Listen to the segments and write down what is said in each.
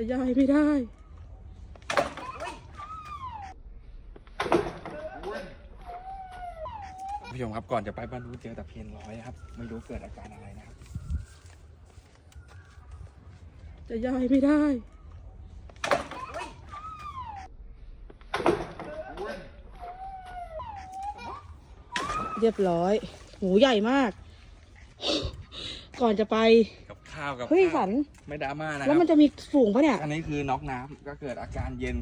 จะย้ายไม่ได้ผู้ชมครับก่อนจะไปบ้านรู้เจอตะเพียนร้อยครับ ไม่รู้เกิดอาการอะไรนะครับ จะย้ายไม่ได้เรียบร้อย หูใหญ่มาก ก่อนจะไปกับ ข้าวกับเฮ้ยข้าวสันไม่ดราม่านะคแล้รัวมันจะมีฝูงปะเนี่ยอันนี้คือน็อกน้ำก็เกิดอาการเย็น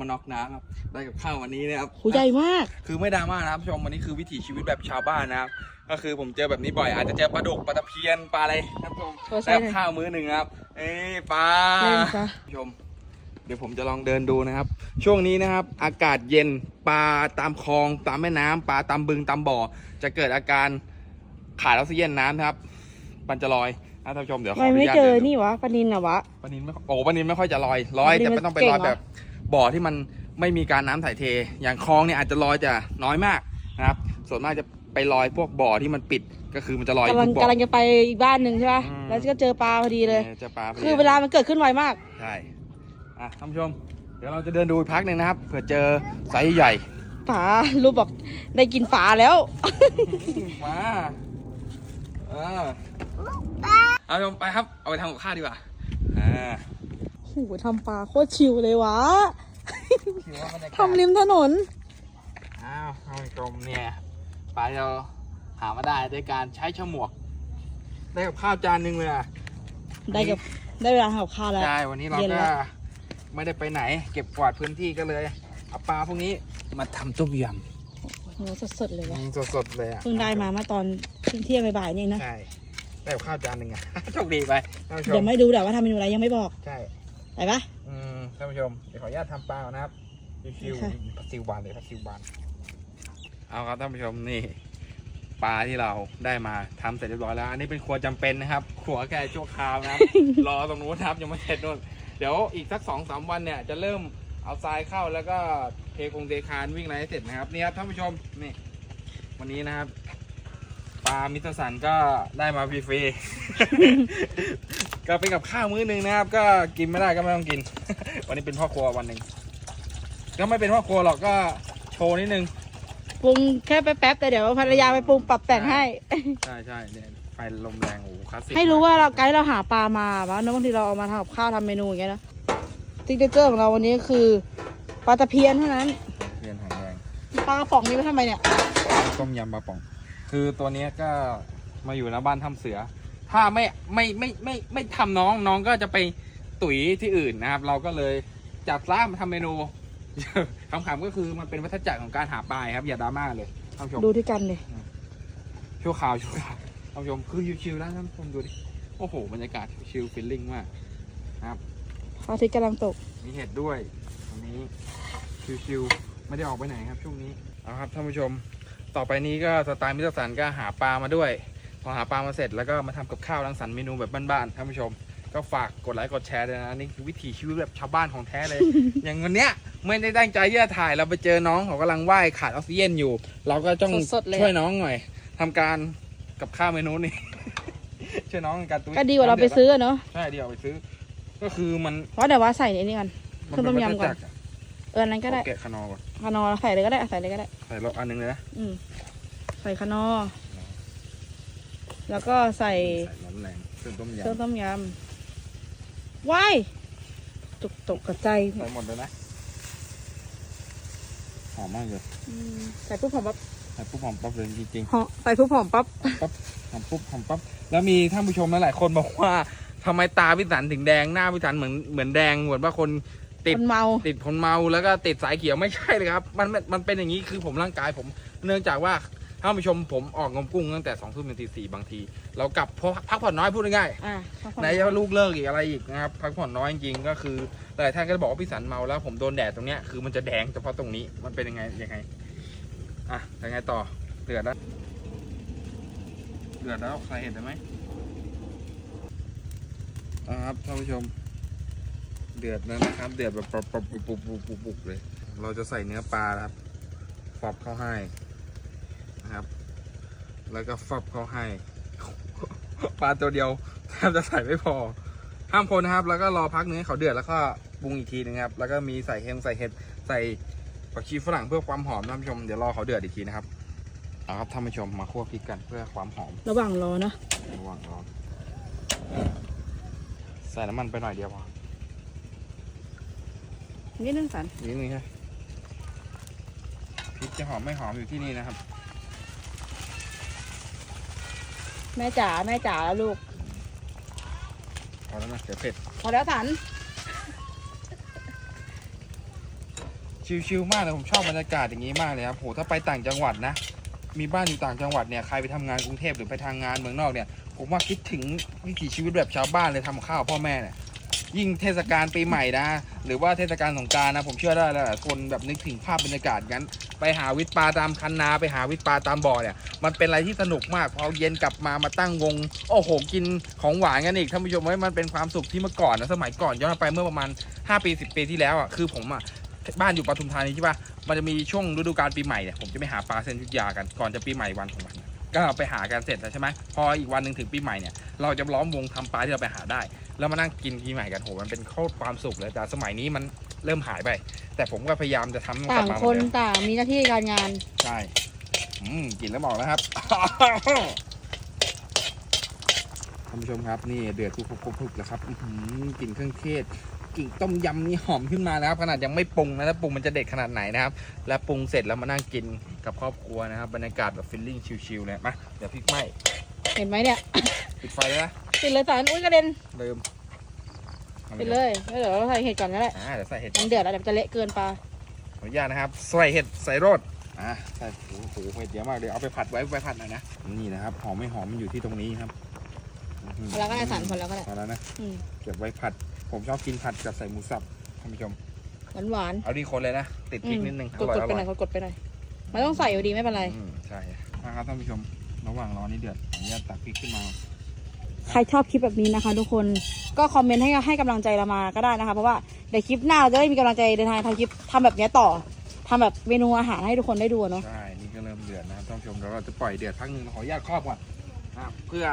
มาน็อกน้ำครับได้กับข้าววันนี้นะครับ หูใหญ่มาก คือไม่ดราม่านะครับผู้ชมวันนี้คือวิถีชีวิตแบบชาวบ้านนะครับ ก็คือผมเจอแบบนี้บ่อย อาจจะเจอปลาดุกปลาตะเพียนปลาอะไรนะครับผู้ชมโชว์ไซได้ส์หน่อย ข้าวมื้อหนึ่งครับเอ้ยปลาเล่นซะผู้ชม เดี๋ยวผมจะลองเดินดูนะครับ ช่วงนี้นะครับ อากาศเย็นปลาตามคลอง ตามแม่น้ำปลาตามบึงตามบ่อ จะเกิดอาการขาดออกซิเจนน้ำนะครับมันจะลอย นะท่านผู้ชมเดี๋ยวขอไม่อนุไม่ญาตเจอดิดูนี่วะปลานินอะวะ ปลานินไม่ค่อยโอ้ปลานินไม่ค่อยจะลอยลอยปลานิลแต่ไม่ต้องไปเก่งลอยเหรอ แบบ บ่อที่มันไม่มีการน้ำถ่ายเท อย่างคลองเนี่ยอาจจะลอยจะน้อยมากนะครับ ส่วนมากจะไปลอยพวกบ่อที่มันปิดก็คือมันจะลอยกำลังทุบ่อ กำลังจะไปอีกบ้านหนึ่งใช่ปะอืม แล้วก็เจอปลาพอดีเลยนี่จะปลาไปคือเวลามันเกิดขึ้นไวมาก ใช่อะท่านผู้ชม เดี๋ยวเราจะเดินดูอีกพักหนึ่งนะครับเผื่อเจอไซส์ใหญ่ฝาลูกบอกได้กินฝาแล้ว มาเออ เอาชมไปครับ เอาไปทำกับข้าวดีกว่า อ่าโหทำปลาโคตรชิวเลยวะถือว่าบรรยากาศทำริมถนน อ้าวท่านผู้ชมเนี่ยปลาเราหามาได้ด้วยการใช้ฉมวก ได้กับข้าวจานหนึ่งเลยอะ ได้กับได้เวลาทำกับข้าวแล้ว ใช่ วันนี้เราเย็นก็แล้ว ไม่ได้ไปไหน เก็บกวาดพื้นที่ก็เลยเอาปลาพวกนี้มาทำต้มยโหสดๆเลยวะำสดๆเลยอะเพิ่งได้มาเมื่อตอนเที่ยงๆบ่ายๆนี่เองนะ ใช่ ได้กับข้าวจานหนึ่งอะ โชคดีไปท่านผู้ชเดี๋ยมวไม่ดูแต่ว่าทำเมนูอะไรยังไม่บอกใช่ ไปปะ อืมท่านผู้ชมเดี๋ยวขออนุญาตทำปลาก่อนนะครับชิวค่ะ ๆผัดซิวบานเลยผัดซิวบานเอาครับท่านผู้ชมนี่ปลาที่เราได้มาทำเสร็จเรียบร้อยแล้ว อันนี้เป็นครัวจำเป็นนะครับครัวแค่ชั่วคราวนะครับ รอตรงนู้นนะครับยังไม่เสร็จนู่นเดี๋ยวอีกสักสองสามวันเนี่ยจะเริ่มเอาทรายเข้าแล้วก็เทคงเทคานวิ่งอะไรให้เสร็จนะครับนี่ครับท่านผู้ชมนี่วันนี้นะครับ ปลามิสเตอร์สันก็ได้มาฟรีๆ ก็เป็นกับข้าวมื้อหนึ่งนะครับ ก็กินไม่ได้ก็ไม่ต้องกิน วันนี้เป็นพ่อครัววันหนึ่งก็ไม่เป็นพ่อครัวหรอกก็โชว์นิดนึง ปรุงแค่แป๊บๆแต่เดี๋ยวภรรยาไปปรุงปรับแต่งให้ ใช่ใช่เนี่ยไฟลมแรงโอ้โหคลาสสิกให้รู้ว่าเราไกด์เราหาปลามาบ้างนะบางทีเราเอามาทำกับข้าวทำเมนูอย่างเงี้ยนะติ๊กเกอร์ของเราวันนี้คือปลาตะเพียนเท่านั้น เรียนหางแดงปลากระป๋องนี้ไว้ทำไมเนี่ย ต้มยำปลาป่อง คือตัวเนี้ยก็มาอยู่นะบ้านทำเสือ ถ้าไม่ไม่ไม่ไม่ไม่ไม่ทำน้องน้องก็จะไปตุ๋ยที่อื่นนะครับ เราก็เลยจัดร้านมาทำเมนู คำๆก็คือมันเป็นวัฏจักรของการหาปลาครับ อย่าดราม่าเลยท่านผู้ชมดูที่กันเลยชั่วคราวชั่วคราวท่านผู้ชมคือชิวๆแล้วท่านผู้ชมดูดิโอ้โหบรรยากาศชิลฟิลลิ่งมากพระอาทิตย์กำลังตก มีเห็ดด้วยวันนี้ชิวๆไม่ได้ออกไปไหนครับช่วงนี้เอาครับท่านผู้ชม ต่อไปนี้ก็สไตล์มิตรสันก็หาปลามาด้วย พอหาปลามาเสร็จแล้วก็มาทำกับข้าวรังสรรค์เมนูแบบบ้านๆท่านผู้ชม ก็ฝากกดไลค์กดแชร์ด้วยนะนี่คือวิถีชีวิตแบบชาวบ้านของแท้เลย อย่างวันเนี้ยไม่ได้ตั้งใจที่จะถ่ายเราไปเจอน้องเขากำลังว่ายขาดออกซิเจนอยู่ เราก็ต้องสดๆเลย ช่วยน้องหน่อยทำการกับข้าวเมนูนี้ช่วยน้องในการตุ้ยก็ดีกว่าเราไปซื้ออะเนาะใช่ดีกว่าไปซื้อ ก็คือมันเพราะเดี๋ยวว่าใส่ในนี่ก่อนมัน เครื่องต้มยำก่อนเป็วัฏจัรอะเอออันนั้นก็ได้ขอแกะขนอก่อน คานอใส่เลยก็ได้ใส่เลยก็ได้ ใส่รอบอันหนึงเลยนะ อืม ใส่คานอ แล้วก็ใส่ใส่ร้อนแรงเครื่องต้มเครื่องยำต้มยำว้ายตกตกกระจายใส่หมดเลยนะหอมมากเลยอืมใส่ปุ๊บหอมปั๊บใส่ปุ๊บหอมปั๊บเลยจริงหอมใส่ปุ๊บหอมปั๊บๆหอมปุ๊บหอมปั๊บแล้วมีท่านผู้ชมหลายๆคนบอกว่าทำไมตาพิสันถึงแดงหน้าพิสันเหมือนเหมือนแดงเหมือนว่าคน ติดคนเมา ติดคนเมาแล้วก็ติดสายเขียวไม่ใช่เลยครับ มันมันมันเป็นอย่างนี้คือผมร่างกายผม เนื่องจากว่าท่านผู้ชมผมออกงมกุ้งตั้งแต่สองทุ่มถึงตีสี่บางที เรากลับเพราะพักผ่อนน้อยพูดง่ายๆอะพักผ่อนไหนจะว่าลูกเลิกอีกอะไรอีกนะครับพักผ่อนน้อยจริงๆก็คือหลายท่านก็จะบอกว่าพี่สันเมาแล้วผมโดนแดดตรงเนี้ยคือมันจะแดงเฉพาะตรงนี้มันเป็นยังไงยังไงอะยังไงต่อเดือดแล้วเดือดแล้วใส่เห็ดได้ไหมอ่าครับท่านผู้ชม เดือดแล้วนะครับ เดือดแบบปุบปุบปุบปุบปุบปุบปุบเลย เราจะใส่เนื้อปลานะครับฟับเข้าให้นะครับ แล้วก็ฟับเข้าให้ ปลาตัวเดียวแทบจะใส่ไม่พอ ห้ามคนนะครับ แล้วก็รอพักเนื้อให้เขาเดือดแล้วก็ปรุงอีกทีนึงครับ แล้วก็มีใส่เห็ดใส่เห็ดใส่ผักชีฝรั่งเพื่อความหอมท่านผู้ชมเดี๋ยวรอเขาเดือดอีกทีนะครับเอาครับท่านผู้ชมมาคั่วพริกกันเพื่อความหอม ระหว่างรอนะระหว่างรอใส่น้ำมันไปหน่อยเดียวพอ นิดนึงสันนิดนึงใช่พริกจะหอมไม่หอมอยู่ที่นี่นะครับ แม่จ๋าแม่จ๋าแล้วลูกพอแล้วนะเดี๋ยวเผ็ดพอแล้วสันชิลๆมากเลยผมชอบบรรยากาศอย่างนี้มากเลยครับโหถ้าไปต่างจังหวัดนะมีบ้านอยู่ต่างจังหวัดเนี่ยใครไปทำงานกรุงเทพหรือไปทางงานเมืองนอกเนี่ยผมว่าคิดถึงวิถีชีวิตแบบชาวบ้านเลยทำข้าวพ่อแม่เนี่ย ยิ่งเทศกาลปีใหม่นะ หรือว่าเทศกาลสงกรารนะ ผมเชื่อได้หลายๆคนแบบนึกถึงภาพบรรยากาศงั้น ไปหาวิทปลาตามคันนาไปหาวิทปลาตามบ่อเนี่ย มันเป็นอะไรที่สนุกมาก พอเย็นกลับมามาตั้งวง โอ้โห กินของหวานกันอีกท่านผู้ชมว่ามันเป็นความสุขที่เมื่อก่อนนะสมัยก่อนย้อนไปเมื่อประมาณ 5 ปี 10 ปีที่แล้วอะคือผมอะบ้านอยู่ปทุมธานีใช่ปะมันจะมีช่วงฤดูกาลปีใหม่เนี่ยผมจะไปหาปลาเซนยุทธยากันก่อนจะปีใหม่วันของมันก็ไปหากันเสร็จแล้วใช่ไหมพออีกวันหนึ่งถึงปีใหม่เนี่ยเราจะล้อมวงทำปลาที่เราไปหาได้ แล้วมานั่งกินปีใหม่กันโหมันเป็นโคตรความสุขเลยแต่สมัยนี้มันเริ่มหายไป แต่ผมก็พยายามจะทำให้มันกลัต่างบมาเหคมือนนเดิมต่างมีหน้าที่การงาน ใช่อืมกลินแล้วบอกแล้วครับ ท่านผู้ชมครับนี่เดือดคุกๆๆแล้วครับอื้อหือกลิ่นเครื่องเทศกลิ่นต้มยำนี่หอมขึ้นมาแล้วครับ ขนาดยังไม่ปรุงนะถ้าปรุงมันจะเด็ดขนาดไหนนะครับ แล้วปรุงเสร็จแล้วมานั่งกินกับครอบครัวนะครับบรรยากาศแบบฟิลลิ่งชิลๆเลยมาเดี๋ยวพริกไหม้เห็นไหมเนี่ย ปิดไฟเลยนะ ปิดเลยสันอุ้ยกระเด็นลืมปิดเลยแล้วเดี๋ยวเราใส่เห็ดก่อนก็ได้อ่าเดี๋ยวใส่เห็ดมันเดือดแล้วเดี๋ยวมันจะเละเกินปลาขออนุญาตนะครับใส่เห็ดใส่รสอ่าใส่โอ้โหเห็ดเยอะมากเลยเอาไปผัดไว้ไปผัดหน่อยนะนี่นะครับหอมไม่หอมมันอยู่ที่ตรงนี้ครับอื้อหือพอแล้วก็ได้สันพอแล้วก็ได้พอแล้วนะอืมเก็บไว้ผัด ผมชอบกินผัดกับใส่หมูสับท่านผู้ชมหวานหวานเอาดีคนเลยนะติดๆพริกอืมนิดนึงกดร่กยดไปหน่อยกดกดไปหน่อยมันต้องใส่อยู่ดีไม่เป็นไรอืมใช่นะครับท่านผู้ชมระหว่างรอนี่เดือดขออนุญาตตักพริกขึ้นมา ใครชอบคลิปแบบนี้นะคะ ทุกคนก็คอมเมนต์ให้ให้กำลังใจเรามาก็ได้นะคะ เพราะว่าเดี๋ยวคลิปหน้าเราจะได้มีกำลังใจเดินทางทำคลิปทำแบบเนี้ยต่อทำแบบเมนูอาหารให้ทุกคนได้ดูอะเนาะใช่ นี่ก็เริ่มเดือดนะครับท่านผู้ชมเดี๋ยวเราจะปล่อยเดือดพักหนึ่งขออนุญาตครอบก่อนนะครับเพื่อ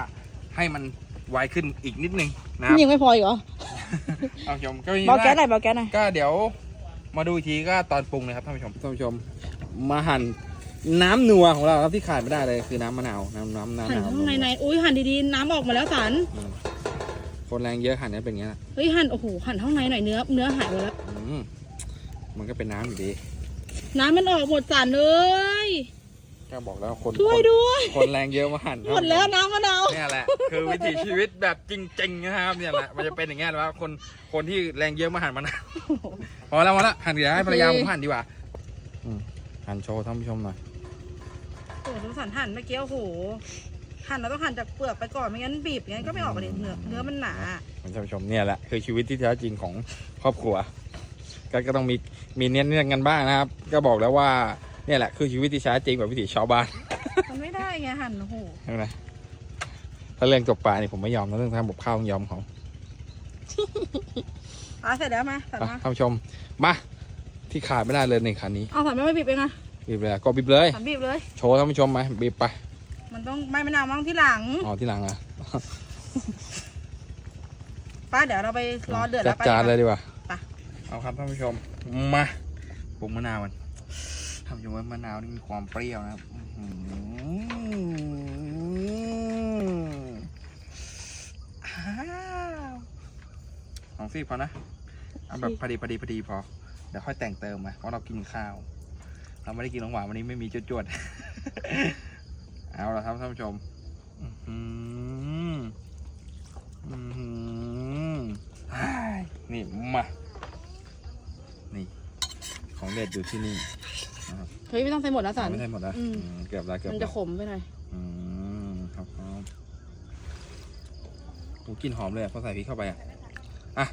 ให้มันไวขึ้นอีกนิดนึงนะครับนี่ยังไม่พออีกเหรอท่านผู้ชมก็มีเบาแก๊สหได้น่อยเบาแก๊สหน่อยก็เดี๋ยวมาดูอีกทีก็ตอนปรุงนะครับท่านผู้ชมท่านผู้ชมมาหั่น น้ำนัวของเราครับที่ขาดไม่ได้เลยคือน้ำมะนาวน้ำน้ำน้ำหั่นมะนาวข้างในในอุ้ยหั่นดีๆ น้ำออกมาแล้วสันอืมคนแรงเยอะหั่นเนี่ยเป็นอย่างนี้ยแหละเฮ้ยหั่นโอ้โหหั่นข้างในหน่อยเนื้อเนื้อหายหมดแล้ว อืมมันก็เป็นน้ำอยู่ดีน้ำมันออกหมดสันเลยก็บอกแล้วคนช่วยคนด้วย คนแรงเยอะมาหั่นหมดแล้วน้ำมะนาวเนี่ยแหละ คือวิถีชีวิตแบบจริงๆนะครับเนี่ยแหละมันจะเป็นอย่างเงี้ยแหละว่าคนคนที่แรงเยอะมาหั่นมันาว พอแล้วพอแล้วหั่นเดี๋ยวให้ภรรยาผมหั่นดีกว่าอืมหั่นโชว์ท่านผู้ชมหน่อย โอ้โหสงสารหั่นเมื่อกี้โอ้โหหั่นเราต้องหั่นจากเปลือกไปก่อนไม่งั้นบีบงั้นก็ไม่ออกเลยเนื้อเนื้อมันหนาท่านผู้ชมเนี่ยแหละคือชีวิตที่แท้จริงของครอบครัว ก็ก็ต้องมีมีเนี้ยเนื่องกันบ้างนะครับ ก็บอกแล้วว่าเนี่ยแหละคือชีวิตที่แท้จริงแบบวิถีชาวบ้านมันไม่ได้ไงหั่นโอ้โหใช่ไหมถ้าเรื่องตกปลานี่ผมไม่ยอมนะเรื่องทำกับข้าวต้องยอมเขาปลาเสร็จแล้วมาสันอะมาท่านผู้ชมมาที่ขาดไม่ได้เลยในคันนี้เอาสันไม่ไม่บีบเองอะ บีบเลยก็บีบเลยสันบีบเลย โชว์ท่านผู้ชมไหมบีบไป มันต้องไม่มะนาวมั่งที่หลังอ๋อที่หลังอะป้าเดี๋ยวเราไปรอเดือดจัแล้ดวไป จานเลยดีกว่ดีกว่าไป เอาครับท่านผู้ชม มาปรุงมะนาวมันท่านผู้ชมว่ามะนาวนี่มีความเปรี้ยวนะครับอื้อหืออ้าวลองฟีบพอนะ เอาแบบพอดีพอดีพอดีพอ เดี๋ยวค่อยแต่งเติมมาเพราะเรากินข้าว เราไม่ได้กินของหวานวันนี้ไม่มีจวดๆ เอาละครับท่านผู้ชมอื้อหืออื้อหืออ้ายนี่มา นี่ ของเด็ดอยู่ที่นี่เฮ้ยไม่ต้องใส่หมดนะสัน ไม่ใช่หมดนะอืม อืมเกือบแล้วเกือบมันแล้จะวขมไปหน่อยอืมครับครับโอ้กลินหอมเลยอะพอใส่พริกเข้าไปอะอะ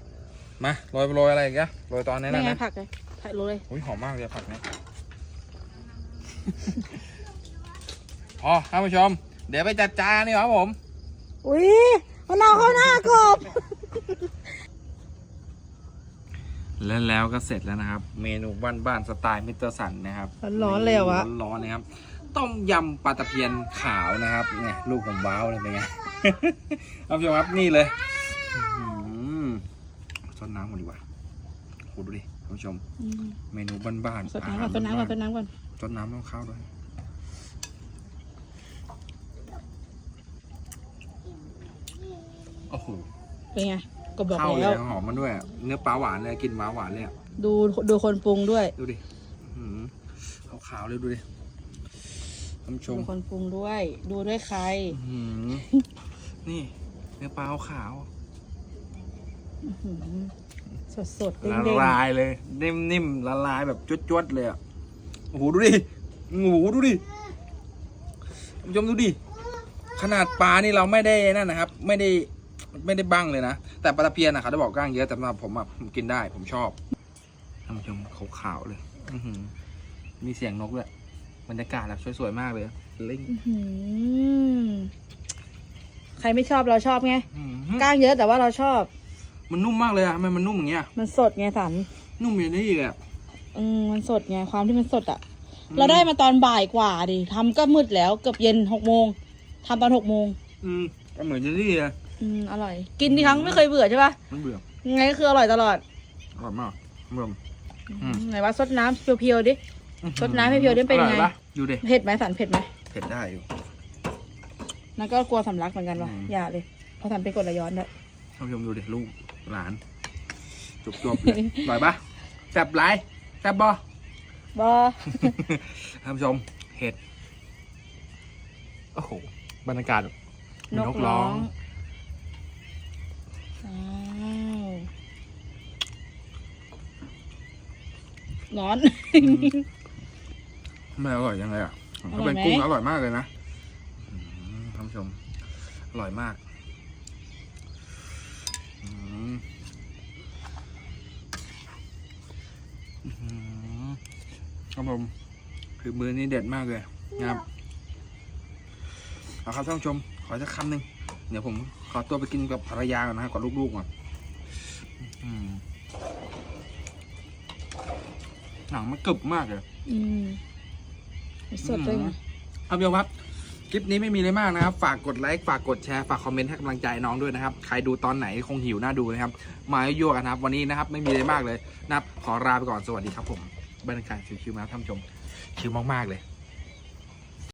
มาโรยโรยอะไรอีกอะโรยตอนนี้ไม่นะไงนะผักเลยผักโรยเลย อุ้ยหอมมากเลยอะผักเนี่ย พอท่านผู้ชม เดี๋ยวไปจัดจานนี่ครับผม อุ้ยมะนาวเข้าหน้ากรอบแล้วแล้วก็เสร็จแล้วนะครับ เมนูบ้านๆสไตล์มิสเตอร์สันนะครับร้อนๆเลยเหรอวะ ร้อนๆนะครับ ต้มยำปลาตะเพียนขาวนะครับเนี่ยลูกผมว้าวเลยเป็นไงท่านผู้ชมครับนี่เลยอื้อหือำก่อนดีกว่าโหดูดิท่านผู้ชมอืมเมนูบ้านๆสดน้ำก่อนสดน้ำก่อนสดน้ำก่อน สดน้ำต้องข้าวด้วยโอ้โหเป็นไงก็บอกเข้าเลแล้วยหอมมันด้วย เนื้อปลาหวานเลยกลินปลาหวานเลยอะดูดูคนปรุงด้วยดูดิอื้อหือขาวๆเลยดูดิท่านผู้ชม ดูคนปรุงด้วย ดูด้วยใคร อื้อหือนี่เนื้อปลาขาวสดสดๆๆเด้งละเด้งลายเลย นิ่มๆละลายแบบจวดๆเลยอะ โอ้โหดูดิโอ้โหดูดิท่านผู้ชมดูดิขนาดปลานี่เราไม่ได้นั่นนะครับ ไม่ได้ไม่ได้บังเลยนะ แต่ปลาตะเพียนนะเขาจะบอกกล้างเยอะแต่สำหรับผมอะผมกินได้ผมชอบท่านผู้ชมขาวๆเลยอื้อหือมีเสียงนกด้วยบรรยากาศแบบสวยๆมากเลยเล่งอื้อหือใครไม่ชอบเราชอบไงอื้อหือกล้างเยอะแต่ว่าเราชอบ มันนุ่มมากเลยอะทำไมมันนุ่มอย่างเงี้ย มันสดไงสันนุ่มอย่างนี้เลยอะ อืมมันสดไงความที่มันสดอะ เราได้มาตอนบ่ายกว่าดิทำก็มืดแล้วเกือบเย็นหกโมงทำตอนหกโมงอืมก็เหมือนเจลลี่เลยอืมอร่อย กินทีครั้งไม่เคยเบื่อใช่ปะมันเบื่อยังไงก็คืออร่อยตลอดอร่อยมากเบื่ออืมไหนว่าซดน้ำเพียวๆดิสดน้ำให้เพียวด้วยเป็นไง อร่อปะดูดิเผ็ดไหมสันเผ็ดไหมเผ็ดได้อยู่ นั่นก็กลัวสำลักเหมือนกันว่ะอืม อย่าเลยเพราะสันเป็นกรดไหลย้อนด้วยท่านผู้ชมดูดิลูกหลาน จุบจบๆเลยอร่อยปะแซ่บไรแซ่บบ่บอท่านผู้ชมเห็ดโอ้โหบรรยากาศนกร้องอ้าวร้อนไม่อร่อยยังไงอะอร่ถ้าอยเป็นไหม กุ้งอร่อยมากเลยนะอืมท่านผู้ชมอร่อยมากอืม ครับผมคือมือนี้เด็ดมากเลยนะครับเอาครับท่านผู้ชม ขอสักคำหนึ่งเดี๋ยวผมขอตัวไปกินกับภรรยาก่อนนะครับกับลูกๆก่อนอื้อหือหนังมันกรึบมากเลยอืมสดด้วยไงครับโยมครับค ลิปนี้ไม่มีอะไรมากนะครับ ฝากกดไลค์ฝากกดแชร์ฝากคอมเมนต์ให้กำลังใจน้องด้วยนะครับ ใครดูตอนไหนคงหิวหน้าดูนะครับ มายั่วๆกันนะครับ วันนี้นะครับไม่มีอะไรมากเลยนะครับขอลาไปก่อนสวัสดีครับผมบรรยากาศชิวๆนะครับท่านผู้ชมชิวมากๆเลย